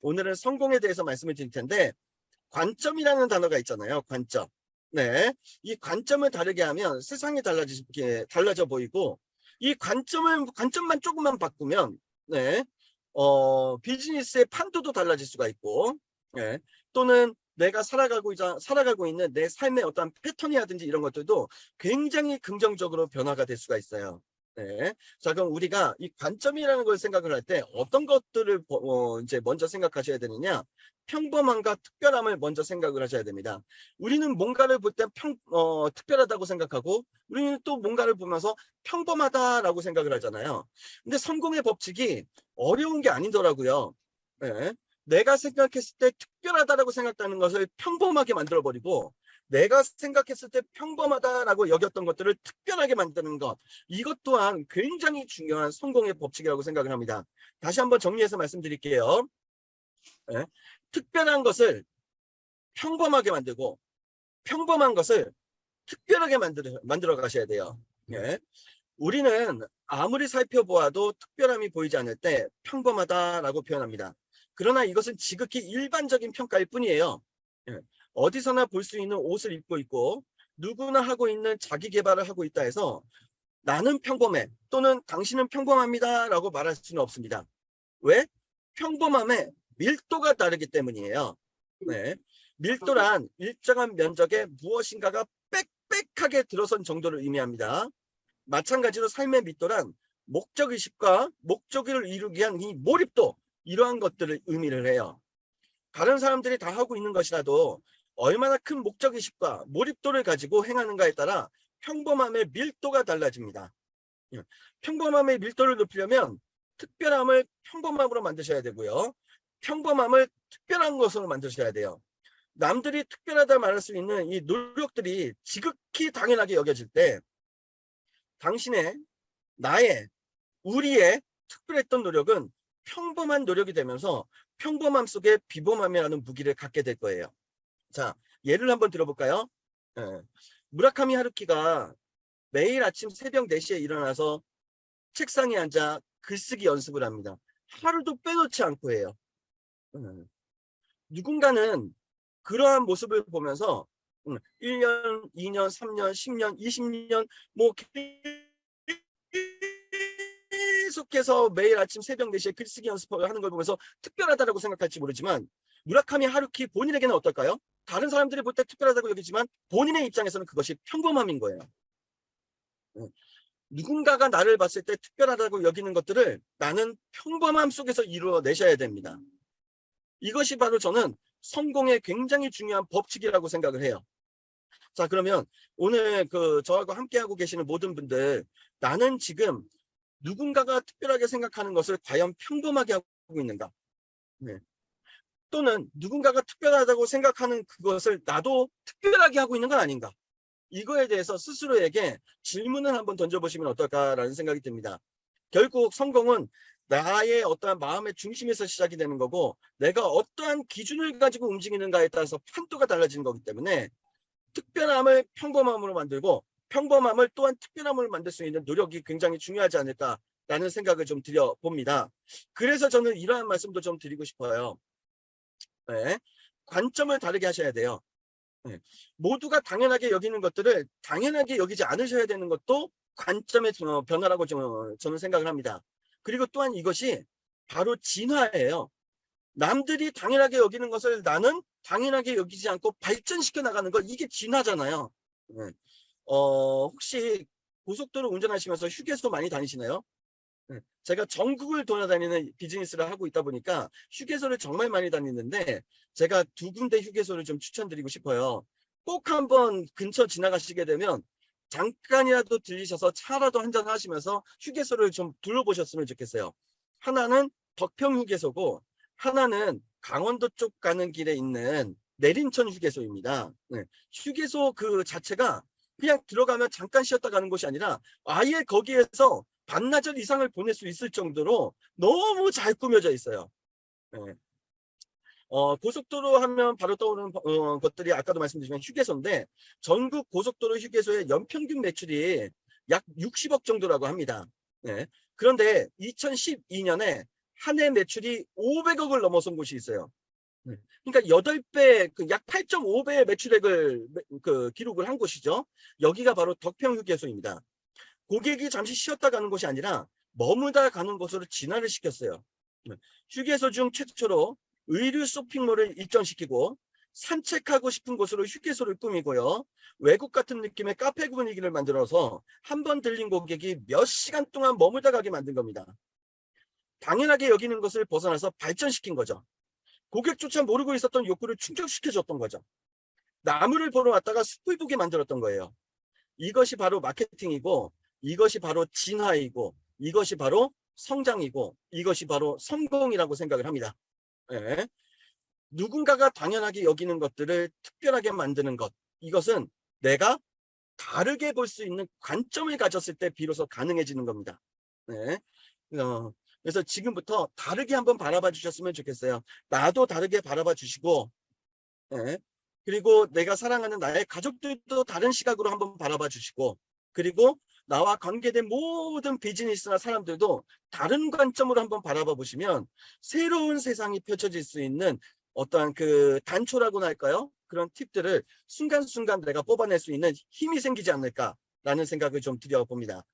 오늘은 성공에 대해서 말씀을 드릴 텐데 관점이라는 단어가 있잖아요. 관점. 네. 이 관점을 다르게 하면 세상이 달라지게 달라져 보이고 이 관점을 관점만 조금만 바꾸면 네. 어, 비즈니스의 판도도 달라질 수가 있고 네. 또는 내가 살아가고 있 살아가고 있는 내 삶의 어떤 패턴이라든지 이런 것들도 굉장히 긍정적으로 변화가 될 수가 있어요. 네. 자, 그럼 우리가 이 관점이라는 걸 생각을 할 때 어떤 것들을 어, 이제 먼저 생각하셔야 되느냐? 평범함과 특별함을 먼저 생각을 하셔야 됩니다. 우리는 뭔가를 볼 때 평, 어, 특별하다고 생각하고 우리는 또 뭔가를 보면서 평범하다라고 생각을 하잖아요. 근데 성공의 법칙이 어려운 게 아니더라고요. 네. 내가 생각했을 때 특별하다라고 생각하는 것을 평범하게 만들어버리고 내가 생각했을 때 평범하다라고 여겼던 것들을 특별하게 만드는 것 이것 또한 굉장히 중요한 성공의 법칙이라고 생각을 합니다. 다시 한번 정리해서 말씀드릴게요. 네. 특별한 것을 평범하게 만들고 평범한 것을 특별하게 만들어, 만들어 가셔야 돼요. 네. 우리는 아무리 살펴보아도 특별함이 보이지 않을 때 평범하다라고 표현합니다. 그러나 이것은 지극히 일반적인 평가일 뿐이에요. 예. 어디서나 볼 수 있는 옷을 입고 있고 누구나 하고 있는 자기 개발을 하고 있다 해서 나는 평범해 또는 당신은 평범합니다 라고 말할 수는 없습니다. 왜? 평범함의 밀도가 다르기 때문이에요. 네. 밀도란 일정한 면적에 무엇인가가 빽빽하게 들어선 정도를 의미합니다. 마찬가지로 삶의 밀도란 목적의식과 목적을 이루기 위한 이 몰입도 이러한 것들을 의미를 해요. 다른 사람들이 다 하고 있는 것이라도 얼마나 큰 목적의식과 몰입도를 가지고 행하는가에 따라 평범함의 밀도가 달라집니다. 예. 평범함의 밀도를 높이려면 특별함을 평범함으로 만드셔야 되고요. 평범함을 특별한 것으로 만드셔야 돼요. 남들이 특별하다 말할 수 있는 이 노력들이 지극히 당연하게 여겨질 때 당신의, 나의, 우리의 특별했던 노력은 평범한 노력이 되면서 평범함 속에 비범함이라는 무기를 갖게 될 거예요. 자, 예를 한번 들어볼까요? 예. 무라카미 하루키가 매일 아침 새벽 4시에 일어나서 책상에 앉아 글쓰기 연습을 합니다. 하루도 빼놓지 않고 해요. 예. 누군가는 그러한 모습을 보면서 1년, 2년, 3년, 10년, 20년 뭐 계속해서 매일 아침 새벽 4시에 글쓰기 연습을 하는 걸 보면서 특별하다고 생각할지 모르지만 무라카미 하루키 본인에게는 어떨까요? 다른 사람들이 볼 때 특별하다고 여기지만 본인의 입장에서는 그것이 평범함인 거예요. 누군가가 나를 봤을 때 특별하다고 여기는 것들을 나는 평범함 속에서 이루어내셔야 됩니다. 이것이 바로 저는 성공의 굉장히 중요한 법칙이라고 생각을 해요. 자 그러면 오늘 그 저하고 함께하고 계시는 모든 분들 나는 지금 누군가가 특별하게 생각하는 것을 과연 평범하게 하고 있는가? 네. 또는 누군가가 특별하다고 생각하는 그것을 나도 특별하게 하고 있는 건 아닌가? 이거에 대해서 스스로에게 질문을 한번 던져보시면 어떨까라는 생각이 듭니다. 결국 성공은 나의 어떠한 마음의 중심에서 시작이 되는 거고 내가 어떠한 기준을 가지고 움직이는가에 따라서 판도가 달라지는 거기 때문에 특별함을 평범함으로 만들고 평범함을 또한 특별함을 만들 수 있는 노력이 굉장히 중요하지 않을까라는 생각을 좀 드려봅니다. 그래서 저는 이러한 말씀도 좀 드리고 싶어요. 네. 관점을 다르게 하셔야 돼요. 네. 모두가 당연하게 여기는 것들을 당연하게 여기지 않으셔야 되는 것도 관점의 변화라고 저는 생각을 합니다. 그리고 또한 이것이 바로 진화예요. 남들이 당연하게 여기는 것을 나는 당연하게 여기지 않고 발전시켜 나가는 것 이게 진화잖아요. 네. 어, 혹시 고속도로 운전하시면서 휴게소 많이 다니시나요? 네. 제가 전국을 돌아다니는 비즈니스를 하고 있다 보니까 휴게소를 정말 많이 다니는데 제가 두 군데 휴게소를 좀 추천드리고 싶어요. 꼭 한번 근처 지나가시게 되면 잠깐이라도 들리셔서 차라도 한잔 하시면서 휴게소를 좀 둘러보셨으면 좋겠어요. 하나는 덕평 휴게소고 하나는 강원도 쪽 가는 길에 있는 내린천 휴게소입니다. 네. 휴게소 그 자체가 그냥 들어가면 잠깐 쉬었다 가는 곳이 아니라 아예 거기에서 반나절 이상을 보낼 수 있을 정도로 너무 잘 꾸며져 있어요. 네. 어, 고속도로 하면 바로 떠오르는 어, 것들이 아까도 말씀드렸지만 휴게소인데 전국 고속도로 휴게소의 연평균 매출이 약 60억 정도라고 합니다. 네. 그런데 2012년에 한 해 매출이 500억을 넘어선 곳이 있어요. 네. 그러니까 8배, 그 약 8.5배의 매출액을 매- 그 기록을 한 곳이죠. 여기가 바로 덕평 휴게소입니다. 고객이 잠시 쉬었다 가는 곳이 아니라 머무다 가는 곳으로 진화를 시켰어요. 네. 휴게소 중 최초로 의류 쇼핑몰을 입점시키고 산책하고 싶은 곳으로 휴게소를 꾸미고요. 외국 같은 느낌의 카페 분위기를 만들어서 한 번 들린 고객이 몇 시간 동안 머물다 가게 만든 겁니다. 당연하게 여기는 것을 벗어나서 발전시킨 거죠. 고객조차 모르고 있었던 욕구를 충족시켜줬던 거죠. 나무를 보러 왔다가 숲을 보게 만들었던 거예요. 이것이 바로 마케팅이고 이것이 바로 진화이고 이것이 바로 성장이고 이것이 바로 성공이라고 생각을 합니다. 예. 누군가가 당연하게 여기는 것들을 특별하게 만드는 것 이것은 내가 다르게 볼 수 있는 관점을 가졌을 때 비로소 가능해지는 겁니다. 네. 어, 그래서 지금부터 다르게 한번 바라봐 주셨으면 좋겠어요. 나도 다르게 바라봐 주시고, 예. 그리고 내가 사랑하는 나의 가족들도 다른 시각으로 한번 바라봐 주시고, 그리고 나와 관계된 모든 비즈니스나 사람들도 다른 관점으로 한번 바라봐 보시면 새로운 세상이 펼쳐질 수 있는 어떠한 그 단초라고나 할까요? 그런 팁들을 순간순간 내가 뽑아낼 수 있는 힘이 생기지 않을까라는 생각을 좀 드려봅니다.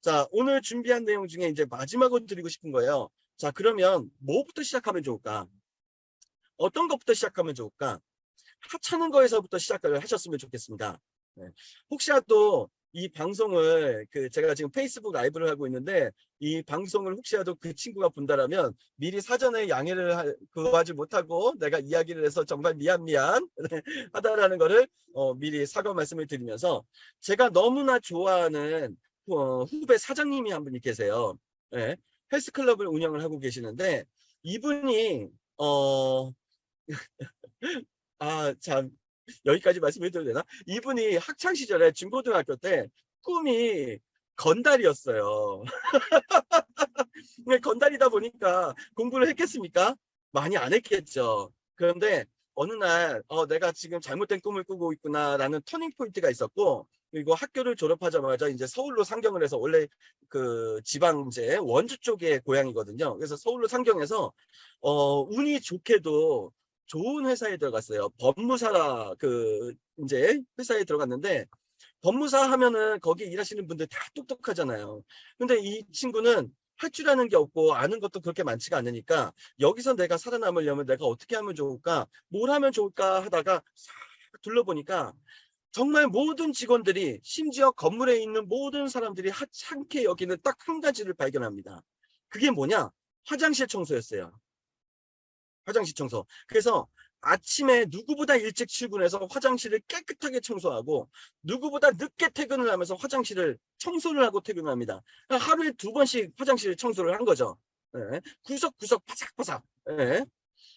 자, 오늘 준비한 내용 중에 이제 마지막으로 드리고 싶은 거예요. 자, 그러면 뭐부터 시작하면 좋을까? 어떤 것부터 시작하면 좋을까? 하찮은 거에서부터 시작을 하셨으면 좋겠습니다. 네. 혹시라도 이 방송을 그 제가 지금 페이스북 라이브를 하고 있는데 이 방송을 혹시라도 그 친구가 본다라면 미리 사전에 양해를 하, 그거 하지 못하고 내가 이야기를 해서 정말 미안 미안 하다라는 거를 어, 미리 사과 말씀을 드리면서 제가 너무나 좋아하는 어, 후배 사장님이 한 분이 계세요. 예, 헬스클럽을 운영을 하고 계시는데 이분이 어 아, 참, 여기까지 말씀해도 되나? 이분이 학창 시절에 중고등학교 때 꿈이 건달이었어요. 건달이다 보니까 공부를 했겠습니까? 많이 안 했겠죠. 그런데 어느 날, 어, 내가 지금 잘못된 꿈을 꾸고 있구나라는 터닝 포인트가 있었고, 그리고 학교를 졸업하자마자 이제 서울로 상경을 해서 원래 그 지방 이제 원주 쪽에 고향이거든요. 그래서 서울로 상경해서 어 운이 좋게도 좋은 회사에 들어갔어요. 법무사 그 이제 회사에 들어갔는데 법무사 하면은 거기 일하시는 분들 다 똑똑하잖아요. 근데 이 친구는 할 줄 아는 게 없고 아는 것도 그렇게 많지가 않으니까 여기서 내가 살아남으려면 내가 어떻게 하면 좋을까? 뭘 하면 좋을까 하다가 싹 둘러보니까 정말 모든 직원들이 심지어 건물에 있는 모든 사람들이 하찮게 여기는 딱 한 가지를 발견합니다. 그게 뭐냐? 화장실 청소였어요. 화장실 청소. 그래서 아침에 누구보다 일찍 출근해서 화장실을 깨끗하게 청소하고 누구보다 늦게 퇴근을 하면서 화장실을 청소를 하고 퇴근합니다. 하루에 두 번씩 화장실 청소를 한 거죠. 예. 구석구석 바삭바삭. 예.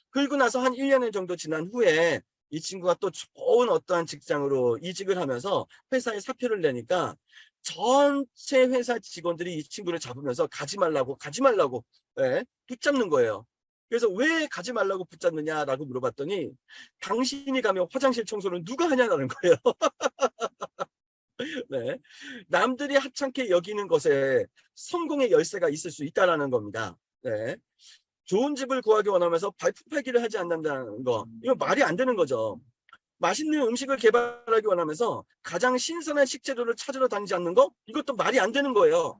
그리고 나서 한 1년 정도 지난 후에 이 친구가 또 좋은 어떠한 직장으로 이직을 하면서 회사에 사표를 내니까 전체 회사 직원들이 이 친구를 잡으면서 가지 말라고 가지 말라고 예, 붙잡는 거예요. 그래서 왜 가지 말라고 붙잡느냐라고 물어봤더니 당신이 가면 화장실 청소를 누가 하냐라는 거예요. 네. 남들이 하찮게 여기는 것에 성공의 열쇠가 있을 수 있다라는 겁니다. 네. 좋은 집을 구하기 원하면서 발품 팔기를 하지 않는다는 거. 이거 말이 안 되는 거죠. 맛있는 음식을 개발하기 원하면서 가장 신선한 식재료를 찾으러 다니지 않는 거? 이것도 말이 안 되는 거예요.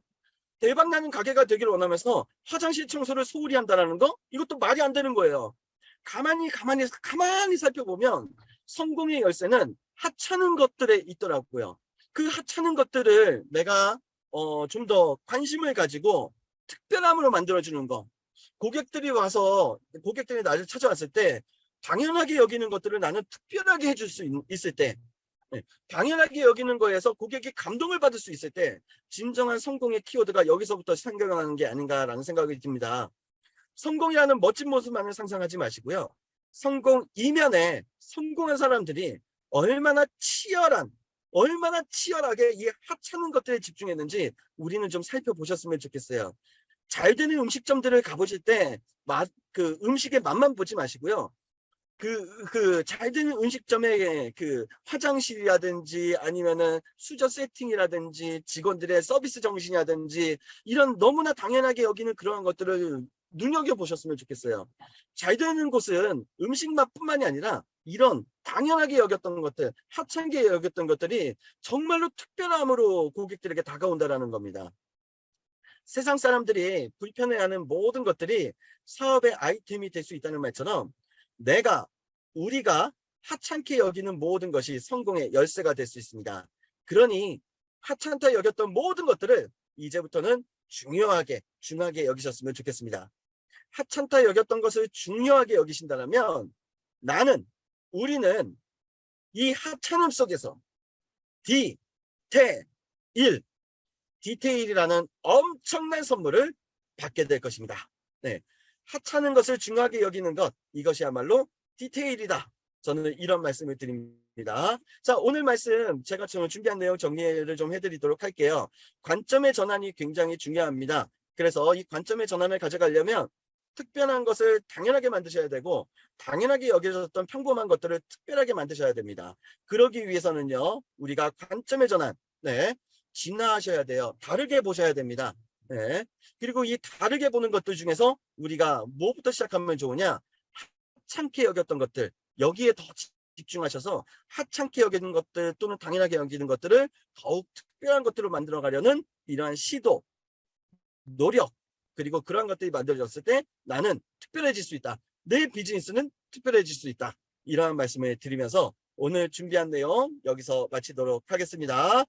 대박나는 가게가 되기를 원하면서 화장실 청소를 소홀히 한다는 거? 이것도 말이 안 되는 거예요. 가만히 가만히 가만히 살펴보면 성공의 열쇠는 하찮은 것들에 있더라고요. 그 하찮은 것들을 내가 어, 좀 더 관심을 가지고 특별함으로 만들어주는 거. 고객들이 와서 고객들이 나를 찾아왔을 때 당연하게 여기는 것들을 나는 특별하게 해줄 수 있, 있을 때 네, 당연하게 여기는 거에서 고객이 감동을 받을 수 있을 때 진정한 성공의 키워드가 여기서부터 생겨나는 게 아닌가라는 생각이 듭니다. 성공이라는 멋진 모습만을 상상하지 마시고요. 성공 이면에 성공한 사람들이 얼마나 치열한 얼마나 치열하게 이 하찮은 것들에 집중했는지 우리는 좀 살펴보셨으면 좋겠어요. 잘 되는 음식점들을 가보실 때 맛, 그 음식의 맛만 보지 마시고요. 그, 그, 잘 되는 음식점의 그 화장실이라든지 아니면은 수저 세팅이라든지 직원들의 서비스 정신이라든지 이런 너무나 당연하게 여기는 그러한 것들을 눈여겨보셨으면 좋겠어요. 잘 되는 곳은 음식 맛뿐만이 아니라 이런 당연하게 여겼던 것들, 하찮게 여겼던 것들이 정말로 특별함으로 고객들에게 다가온다라는 겁니다. 세상 사람들이 불편해하는 모든 것들이 사업의 아이템이 될 수 있다는 말처럼 내가, 우리가 하찮게 여기는 모든 것이 성공의 열쇠가 될 수 있습니다. 그러니 하찮다 여겼던 모든 것들을 이제부터는 중요하게, 중하게 여기셨으면 좋겠습니다. 하찮다 여겼던 것을 중요하게 여기신다면 나는, 우리는 이 하찮음 속에서 디, 테, 일, 디테일이라는 엄청난 선물을 받게 될 것입니다. 네. 하찮은 것을 중요하게 여기는 것, 이것이야말로 디테일이다. 저는 이런 말씀을 드립니다. 자, 오늘 말씀 제가 지금 준비한 내용 정리를 좀 해드리도록 할게요. 관점의 전환이 굉장히 중요합니다. 그래서 이 관점의 전환을 가져가려면 특별한 것을 당연하게 만드셔야 되고 당연하게 여겨졌던 평범한 것들을 특별하게 만드셔야 됩니다. 그러기 위해서는요. 우리가 관점의 전환, 네, 진화하셔야 돼요. 다르게 보셔야 됩니다. 네. 그리고 이 다르게 보는 것들 중에서 우리가 뭐부터 시작하면 좋으냐? 하찮게 여겼던 것들, 여기에 더 집중하셔서 하찮게 여기는 것들 또는 당연하게 여기는 것들을 더욱 특별한 것들로 만들어 가려는 이러한 시도, 노력, 그리고 그러한 것들이 만들어졌을 때 나는 특별해질 수 있다. 내 비즈니스는 특별해질 수 있다. 이러한 말씀을 드리면서 오늘 준비한 내용 여기서 마치도록 하겠습니다.